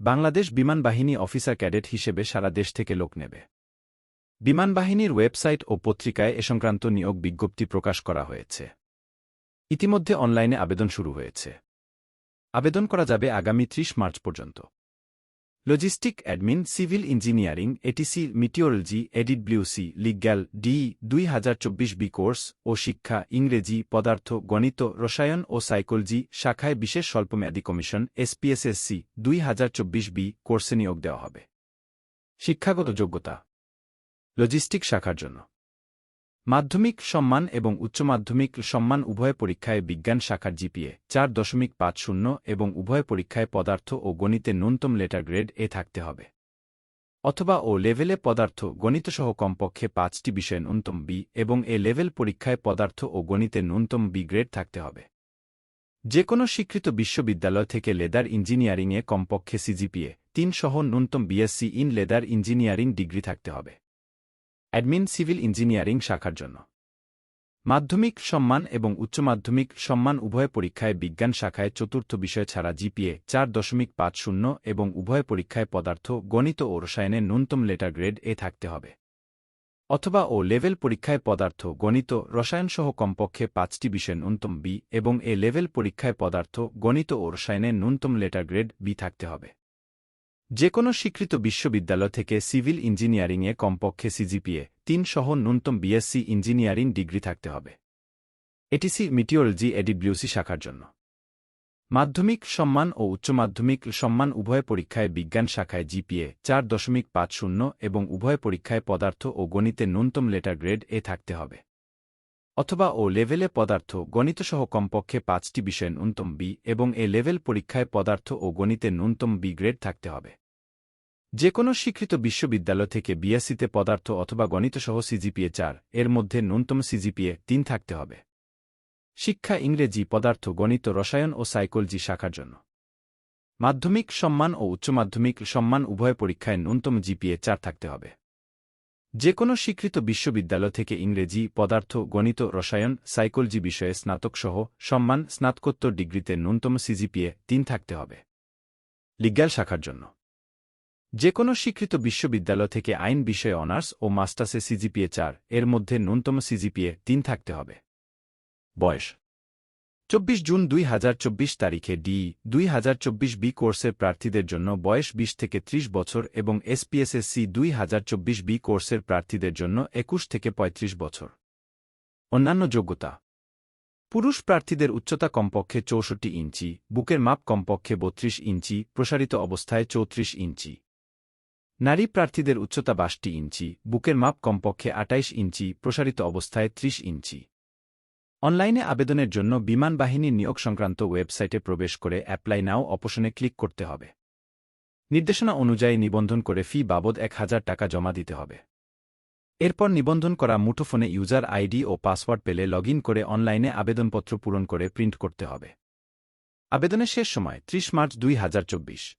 বাংলাদেশ বিমান বাহিনী officer cadet হিসেবে সারা দেশ থেকে লোক নেবে। বিমান বাহিনীর ওয়েবসাইট ও পত্রিকায় এ সংক্রান্ত নিয়োগ বিজ্ঞপ্তি প্রকাশ করা হয়েছে। ইতিমধ্যে অনলাইনে আবেদন শুরু হয়েছে। আবেদন করা যাবে আগামী ত্রিশ মার্চ পর্যন্ত। Logistic admin civil engineering ATC meteorology ADWC legal D দুই হাজার চব্বিশ বি কোর্স ও শিক্ষা ইংরেজি পদার্থ গণিত রসায়ন ও সাইকোলজি শাখায় বিশেষ স্বল্পমেয়াদী কমিশন এসপিএসএসসি দুই হাজার চব্বিশ বি কোর্সে নিয়োগ দেওয়া হবে। শিক্ষাগত যোগ্যতা। লজিস্টিক শাখার জন্য। মাধ্যমিক সম্মান এবং উচ্চ মাধ্যমিক সম্মান উভয় পরীক্ষায় বিজ্ঞান শাখার জিপিএ চার দশমিক পাঁচ শূন্য এবং উভয় পরীক্ষায় পদার্থ ও গণিতে ন্যূনতম লেটার গ্রেড এ থাকতে হবে। অথবা ও লেভেলে পদার্থ গণিতসহ কমপক্ষে পাঁচটি বিষয়ে ন্যূনতম বি এবং এ লেভেল পরীক্ষায় পদার্থ ও গণিতে ন্যূনতম বি গ্রেড থাকতে হবে। যে কোনো স্বীকৃত বিশ্ববিদ্যালয় থেকে লেদার ইঞ্জিনিয়ারিংয়ে কমপক্ষে সিজিপিএ তিন সহ ন্যূনতম BSc in leather engineering degree থাকতে হবে। অ্যাডমিন সিভিল ইঞ্জিনিয়ারিং শাখার জন্য। মাধ্যমিক সম্মান এবং উচ্চ মাধ্যমিক সম্মান উভয় পরীক্ষায় বিজ্ঞান শাখায় চতুর্থ বিষয় ছাড়া জিপিএ চার দশমিক পাঁচ শূন্য এবং উভয় পরীক্ষায় পদার্থ, গণিত ও রসায়নে ন্যূনতম লেটার গ্রেড এ থাকতে হবে। অথবা ও লেভেল পরীক্ষায় পদার্থ, গণিত, রসায়নসহ কমপক্ষে পাঁচটি বিষয়ে ন্যূনতম বি এবং এ লেভেল পরীক্ষায় পদার্থ, গণিত ও রসায়নে ন্যূনতম লেটার গ্রেড বি থাকতে হবে। যে কোনো স্বীকৃত বিশ্ববিদ্যালয় থেকে সিভিল ইঞ্জিনিয়ারিংয়ে কমপক্ষে সিজিপিএ তিন সহ ন্যূনতম বিএসসি ইঞ্জিনিয়ারিং ডিগ্রি থাকতে হবে। এটিসি মিটিওরোলজি এডিডব্লিউসি শাখার জন্য। মাধ্যমিক সম্মান ও উচ্চ মাধ্যমিক সম্মান উভয় পরীক্ষায় বিজ্ঞান শাখায় জিপিএ চার দশমিক পাঁচ শূন্য এবং উভয় পরীক্ষায় পদার্থ ও গণিতে ন্যূনতম লেটার গ্রেড এ থাকতে হবে। অথবা ও লেভেলে পদার্থ গণিতসহ কমপক্ষে পাঁচটি বিষয়ে ন্যূনতম বি এবং এ লেভেল পরীক্ষায় পদার্থ ও গণিতে ন্যূনতম বি গ্রেড থাকতে হবে। যে কোনো স্বীকৃত বিশ্ববিদ্যালয় থেকে বিএসসিতে পদার্থ অথবা গণিতসহ সিজিপিএ চার, এর মধ্যে ন্যূনতম সিজিপিএ তিন থাকতে হবে। শিক্ষা, ইংরেজি, পদার্থ, গণিত, রসায়ন ও সাইকোলজি শাখার জন্য। মাধ্যমিক সম্মান ও উচ্চ মাধ্যমিক সম্মান উভয় পরীক্ষায় ন্যূনতম জিপিএ চার থাকতে হবে। যে কোনো স্বীকৃত বিশ্ববিদ্যালয় থেকে ইংরেজি, পদার্থ, গণিত, রসায়ন, সাইকোলজি বিষয়ে স্নাতকসহ সম্মান স্নাতকোত্তর ডিগ্রিতে ন্যূনতম সিজিপিএ তিন থাকতে হবে। লিগ্যাল শাখার জন্য। যে কোনো স্বীকৃত বিশ্ববিদ্যালয় থেকে আইন বিষয়ে অনার্স ও মাস্টার্সে সিজিপিএ চার, এর মধ্যে ন্যূনতম সিজিপিএ তিন থাকতে হবে। বয়স। চব্বিশ জুন দুই হাজার চব্বিশ তারিখে ডি দুই হাজার চব্বিশ বি কোর্সের প্রার্থীদের জন্য বয়স বিশ থেকে ত্রিশ বছর এবং এসপিএসএসসি দুই হাজার চব্বিশ বি কোর্সের প্রার্থীদের জন্য একুশ থেকে ৩৫ বছর। অন্যান্য যোগ্যতা। পুরুষ প্রার্থীদের উচ্চতা কমপক্ষে চৌষট্টি ইঞ্চি, বুকের মাপ কমপক্ষে বত্রিশ ইঞ্চি, প্রসারিত অবস্থায় চৌত্রিশ ইঞ্চি। নারী প্রার্থীদের উচ্চতা বাষট্টি ইঞ্চি, বুকের মাপ কমপক্ষে আটাইশ ইঞ্চি, প্রসারিত অবস্থায় ত্রিশ ইঞ্চি। অনলাইনে আবেদনের জন্য বিমান বাহিনীর নিয়োগ সংক্রান্ত ওয়েবসাইটে প্রবেশ করে অ্যাপ্লাই নাও অপশনে ক্লিক করতে হবে। নির্দেশনা অনুযায়ী নিবন্ধন করে ফি বাবদ এক হাজার টাকা জমা দিতে হবে। এরপর নিবন্ধন করা মুঠোফোনে ইউজার আইডি ও পাসওয়ার্ড পেলে লগ করে অনলাইনে আবেদনপত্র পূরণ করে প্রিন্ট করতে হবে। আবেদনের শেষ সময়, ত্রিশ মার্চ দুই হাজার চব্বিশ।